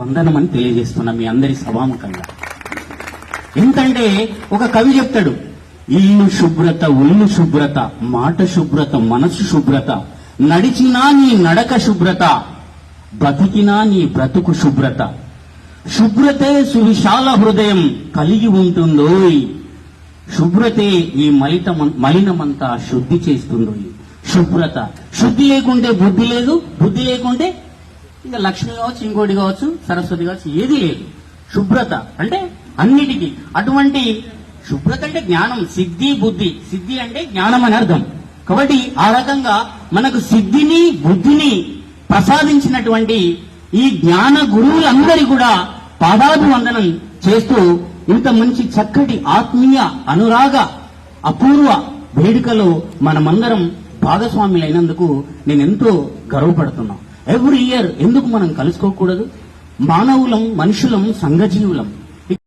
వందనమని తెలియజేస్తున్నా మీ అందరి సభాముఖంగా. ఎంతంటే ఒక కవి చెప్తాడు ఇల్లు శుభ్రత ఉల్లు శుభ్రత మాట శుభ్రత మనసు శుభ్రత నడిచినా నీ నడక శుభ్రత బతికినా నీ బ్రతుకు శుభ్రత. శుభ్రతే సువిశాల హృదయం కలిగి ఉంటుందోయ్. శుభ్రతే ఈ మలిత మలినమంతా శుద్ధి చేస్తుందో శుభ్రత. శుద్ధి లేకుంటే బుద్ధి లేదు బుద్ధి లేకుంటే ఇంకా లక్ష్మి కావచ్చు ఇంకోటి కావచ్చు సరస్వతి కావచ్చు ఏది లేదు. శుభ్రత అంటే అన్నిటికీ. అటువంటి శుభ్రత అంటే జ్ఞానం సిద్ధి బుద్ధి. సిద్ధి అంటే జ్ఞానం అని అర్థం. కాబట్టి ఆ రకంగా మనకు సిద్ధిని బుద్ధిని ప్రసాదించినటువంటి ఈ జ్ఞాన గురువులందరి కూడా పాదాభివందనం చేస్తూ ఇంత మంచి చక్కటి ఆత్మీయ అనురాగ అపూర్వ వేడుకలో మనమందరం భాగస్వాములైనందుకు నేను ఎంతో గర్వపడుతున్నాను ఎవ్రీ ఇయర్ ఎందుకు మనం కలుసుకోకూడదు? మానవులం మనుషులం సంఘజీవులం.